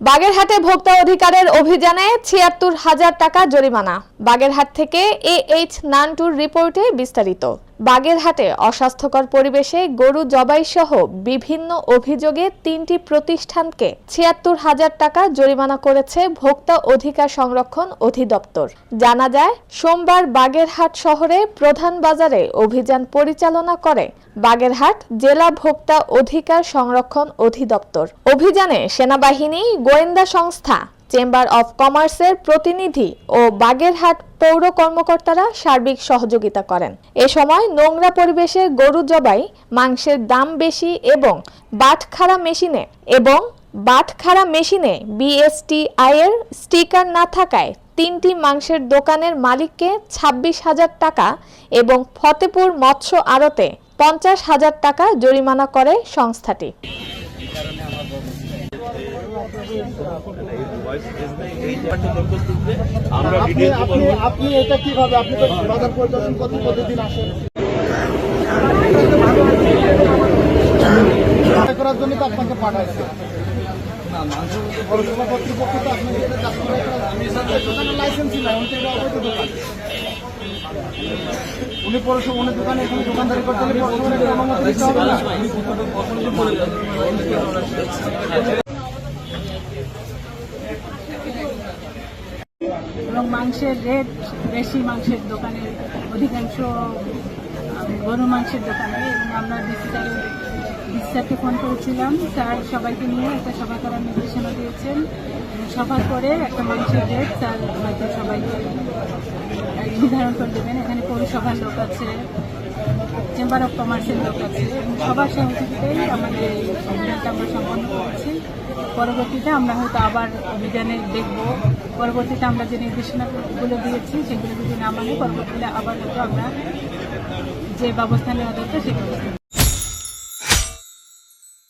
বাগেরহাটে ভোক্তা অধিকারের অভিযানে ছিয়াত্তর হাজার টাকা জরিমানা। বাগেরহাট থেকে এ এইচ নান্টুর রিপোর্টে বিস্তারিত। বাগেরহাটে অস্বাস্থ্যকর পরিবেশে গরু জবাই সহ বিভিন্ন অভিযোগে তিনটি প্রতিষ্ঠানকে ছিয়াত্তর হাজার টাকা জরিমানা করেছে ভোক্তা অধিকার সংরক্ষণ অধিদপ্তর। জানা যায়, সোমবার বাগেরহাট শহরে প্রধান বাজারে অভিযান পরিচালনা করে বাগেরহাট জেলা ভোক্তা অধিকার সংরক্ষণ অধিদপ্তর। অভিযানে সেনাবাহিনী, গোয়েন্দা সংস্থা চেম্বার অব কমার্সের প্রতিনিধি ও বাগেরহাট পৌর কর্মকর্তারা সার্বিক সহযোগিতা করেন। এ সময় নোংরা পরিবেশে গরু জবাই, মাংসের দাম বেশি এবং বাটখারা মেশিনে এবং বাটখারা মেশিনে বিএসটিআই এর স্টিকার না থাকায় তিনটি মাংসের দোকানের মালিককে ছাব্বিশ হাজার টাকা এবং ফতেপুর মৎস্য আড়তে পঞ্চাশ হাজার টাকা জরিমানা করে সংস্থাটি। আমরা আপনি আপনি আপনি এটা কীভাবে আপনি তো বাজার পরিদর্শন করতে প্রতিদিন আসেন? করার জন্য তো আপনাকে পাঠাইছে পৌরসভা কর্তৃপক্ষ তো আপনাকে লাইসেন্সই নাই অবৈধ দোকান। উনি পৌরসভা উনি দোকানে এখানে দোকানদারি করতে এবং মাংসের রেট বেশি মাংসের দোকানে অধিকাংশ গরু মাংসের দোকানে। এবং আমরা ডিসি স্যারকে ফোন করেছিলাম। স্যার সবাইকে নিয়ে একটা সভা করার নির্দেশনা দিয়েছেন। সভা করে একটা মাংসের রেট স্যার হয়তো সবাইকে নির্ধারণ করে দেবেন এখানে পৌরসভার লোক আছে, চেম্বার অফ কমার্সের লোক আছে। সবার সহযোগিতাই আমাদের এই অভিযানটা আমরা সম্পন্ন করেছি। পরবর্তীতে আমরা হয়তো আবার অভিযানে দেখব। পরবর্তীতে আমরা যে নির্দেশনাগুলো দিয়েছি, সেগুলো যদি না মানে পরবর্তীতে আবার হয়তো আমরা যে ব্যবস্থা নেওয়া দরকার সেগুলো